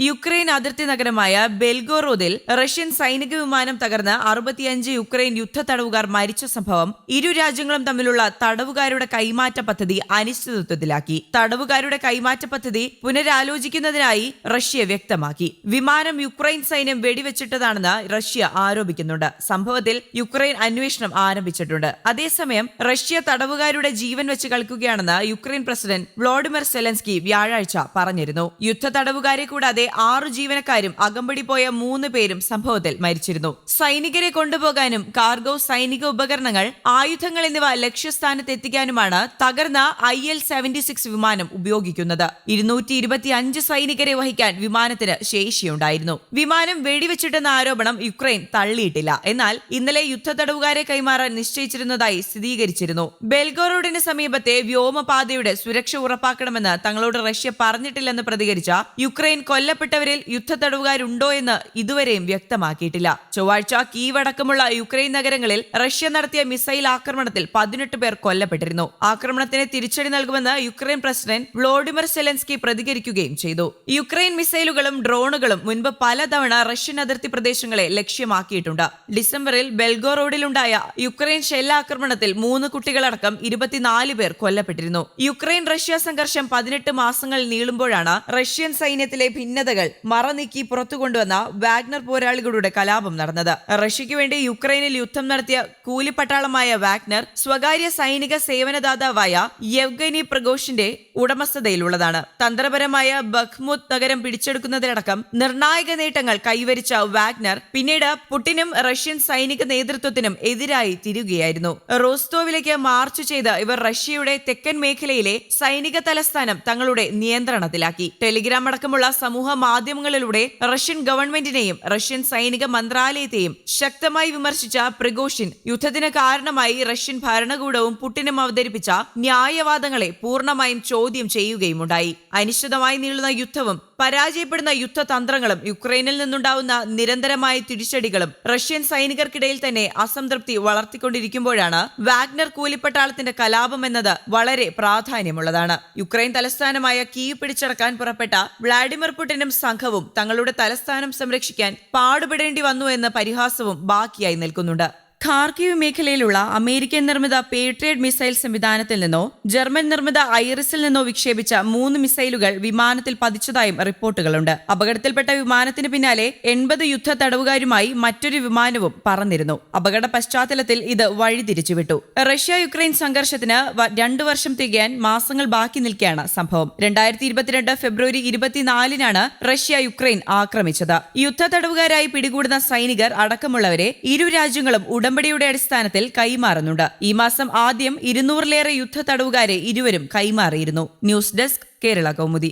Ukraine അതിർത്തി നഗരമായ ബെൽഗോറോദിൽ Russian സൈനിക വിമാനം തകർന്ന് അറുപത്തിയഞ്ച് യുക്രൈൻ യുദ്ധ തടവുകാർ മരിച്ച സംഭവം ഇരു രാജ്യങ്ങളും തമ്മിലുള്ള തടവുകാരുടെ കൈമാറ്റ പദ്ധതി അനിശ്ചിതത്വത്തിലാക്കി. തടവുകാരുടെ കൈമാറ്റ പദ്ധതി പുനരാലോചിക്കുന്നതിനായി റഷ്യ വ്യക്തമാക്കി. വിമാനം യുക്രൈൻ സൈന്യം വെടിവെച്ചിട്ടതാണെന്ന് റഷ്യ ആരോപിക്കുന്നുണ്ട്. സംഭവത്തിൽ യുക്രൈൻ അന്വേഷണം ആരംഭിച്ചിട്ടുണ്ട്. അതേസമയം റഷ്യ തടവുകാരുടെ ജീവൻ വെച്ച് കളിക്കുകയാണെന്ന് യുക്രൈൻ പ്രസിഡന്റ് വ്ളോഡിമിർ സെലൻസ്കി വ്യാഴാഴ്ച പറഞ്ഞിരുന്നു. യുദ്ധ തടവുകാരെ കൂടാതെ ആറു ജീവനക്കാരും അകമ്പടി പോയ മൂന്ന് പേരും സംഭവത്തിൽ മരിച്ചിരുന്നു. സൈനികരെ കൊണ്ടുപോകാനും കാർഗോ സൈനിക ഉപകരണങ്ങൾ ആയുധങ്ങൾ എന്നിവ ലക്ഷ്യസ്ഥാനത്ത് എത്തിക്കാനുമാണ് തകർന്ന ഐ എൽ സെവന്റി സിക്സ് വിമാനം ഉപയോഗിക്കുന്നത്. ഇരുന്നൂറ്റി ഇരുപത്തി അഞ്ച് സൈനികരെ വഹിക്കാൻ വിമാനത്തിന് ശേഷിയുണ്ടായിരുന്നു. വിമാനം വെടിവെച്ചിട്ടെന്ന ആരോപണം യുക്രൈൻ തള്ളിയിട്ടില്ല. എന്നാൽ ഇന്നലെ യുദ്ധ തടവുകാരെ കൈമാറാൻ നിശ്ചയിച്ചിരുന്നതായി സ്ഥിരീകരിച്ചിരുന്നു. ബെൽഗോറോഡിന് സമീപത്തെ വ്യോമപാതയുടെ സുരക്ഷ ഉറപ്പാക്കണമെന്ന് തങ്ങളോട് റഷ്യ പറഞ്ഞിട്ടില്ലെന്ന് പ്രതികരിച്ച യുക്രൈൻ കൊല്ലപ്പെട്ടവരിൽ യുദ്ധ തടവുകാരുണ്ടോ എന്ന് ഇതുവരെയും വ്യക്തമാക്കിയിട്ടില്ല. ചൊവ്വാഴ്ച കീവടക്കമുള്ള യുക്രൈൻ നഗരങ്ങളിൽ റഷ്യ നടത്തിയ മിസൈൽ ആക്രമണത്തിൽ പതിനെട്ട് പേർ കൊല്ലപ്പെട്ടിരുന്നു. ആക്രമണത്തിന് തിരിച്ചടി നൽകുമെന്ന് യുക്രൈൻ പ്രസിഡന്റ് വ്ളോഡിമിർ സെലൻസ്കി പ്രതികരിക്കുകയും ചെയ്തു. യുക്രൈൻ മിസൈലുകളും ഡ്രോണുകളും മുൻപ് പലതവണ റഷ്യൻ അതിർത്തി പ്രദേശങ്ങളെ ലക്ഷ്യമാക്കിയിട്ടുണ്ട്. ഡിസംബറിൽ ബെൽഗോറോഡിലുണ്ടായ യുക്രൈൻ ഷെല്ലാക്രമണത്തിൽ മൂന്ന് കുട്ടികളടക്കം ഇരുപത്തിനാല് പേർ കൊല്ലപ്പെട്ടിരുന്നു. യുക്രൈൻ റഷ്യ സംഘർഷം പതിനെട്ട് മാസങ്ങൾ നീളുമ്പോഴാണ് റഷ്യൻ സൈന്യത്തിലെ ഭിന്നതകൾ മറനീക്കി പുറത്തു കൊണ്ടുവന്ന വാഗ്നർ പോരാളികളുടെ കലാപം നടന്നത്. റഷ്യയ്ക്ക് വേണ്ടി യുക്രൈനിൽ യുദ്ധം നടത്തിയ കൂലിപ്പട്ടാളമായ വാഗ്നർ സ്വകാര്യ സൈനിക സേവനദാതാവായ യവ്ഗനി പ്രഗോഷിന്റെ ഉടമസ്ഥതയിലുള്ളതാണ്. തന്ത്രപരമായ ബഖ്മുത് നഗരം പിടിച്ചെടുക്കുന്നതിനടക്കം നിർണായക നേട്ടങ്ങൾ കൈവരിച്ച വാഗ്നർ പിന്നീട് പുടിനും റഷ്യൻ സൈനിക നേതൃത്വത്തിനും എതിരായി തിരികുകയായിരുന്നു റോസ്തോവിലേക്ക് മാർച്ച് ചെയ്ത് ഇവർ റഷ്യയുടെ തെക്കൻ മേഖലയിലെ സൈനിക തലസ്ഥാനം തങ്ങളുടെ നിയന്ത്രണത്തിലാക്കി. ടെലിഗ്രാം അടക്കമുള്ള സമൂഹ മാധ്യമങ്ങളിലൂടെ റഷ്യൻ ഗവൺമെന്റിനെയും റഷ്യൻ സൈനിക മന്ത്രാലയത്തെയും ശക്തമായി വിമർശിച്ച പ്രിഗോഷിൻ യുദ്ധത്തിന് കാരണമായി റഷ്യൻ ഭരണകൂടവും പുട്ടിനും അവതരിപ്പിച്ച ന്യായവാദങ്ങളെ പൂർണമായും ചോദ്യം ചെയ്യുകയുമുണ്ടായി. അനിശ്ചിതമായി നീളുന്ന യുദ്ധവും പരാജയപ്പെടുന്ന യുദ്ധതന്ത്രങ്ങളും യുക്രൈനിൽ നിന്നുണ്ടാവുന്ന നിരന്തരമായ തിരിച്ചടികളും റഷ്യൻ സൈനികർക്കിടയിൽ തന്നെ അസംതൃപ്തി വളർത്തിക്കൊണ്ടിരിക്കുമ്പോഴാണ് വാഗ്നർ കൂലിപ്പട്ടാളത്തിന്റെ കലാപം എന്നത് വളരെ പ്രാധാന്യമുള്ളതാണ്. യുക്രൈൻ തലസ്ഥാനമായ കീവ് പിടിച്ചടക്കാൻ പുറപ്പെട്ട വ്ളാഡിമിർ പുടിനും സംഘവും തങ്ങളുടെ തലസ്ഥാനം സംരക്ഷിക്കാൻ പാടുപെടേണ്ടി വന്നു എന്ന പരിഹാസവും ബാക്കിയായി നിൽക്കുന്നുണ്ട് ഖാർക്കീവ് മേഖലയിലുള്ള അമേരിക്കൻ നിർമ്മിത പേട്രിയറ്റ് മിസൈൽ സംവിധാനത്തിൽ നിന്നോ ജർമ്മൻ നിർമ്മിത ഐറിസിൽ നിന്നോ വിക്ഷേപിച്ച മൂന്ന് മിസൈലുകൾ വിമാനത്തിൽ പതിച്ചതായും റിപ്പോർട്ടുകളുണ്ട്. അപകടത്തിൽപ്പെട്ട വിമാനത്തിന് പിന്നാലെ എൺപത് യുദ്ധ തടവുകാരുമായി മറ്റൊരു വിമാനവും പറന്നിരുന്നു. അപകട പശ്ചാത്തലത്തിൽ ഇത് വഴിതിരിച്ചുവിട്ടു. റഷ്യ യുക്രൈൻ സംഘർഷത്തിന് രണ്ടു വർഷം തികയാൻ മാസങ്ങൾ ബാക്കി നിൽക്കെയാണ് സംഭവം. രണ്ടായിരത്തി ഇരുപത്തിരണ്ട് ഫെബ്രുവരി ഇരുപത്തിനാലിനാണ് റഷ്യ യുക്രൈൻ ആക്രമിച്ചത്. യുദ്ധ തടവുകാരായി പിടികൂടുന്ന സൈനികർ അടക്കമുള്ളവരെ ഇരു രാജ്യങ്ങളും ഉടമ്പടിയുടെ അടിസ്ഥാനത്തിൽ കൈമാറുന്നുണ്ട്. ഈ മാസം ആദ്യം ഇരുന്നൂറിലേറെ യുദ്ധ തടവുകാരെ ഇരുവരും കൈമാറിയിരുന്നു. News desk Kerala Kaumudi.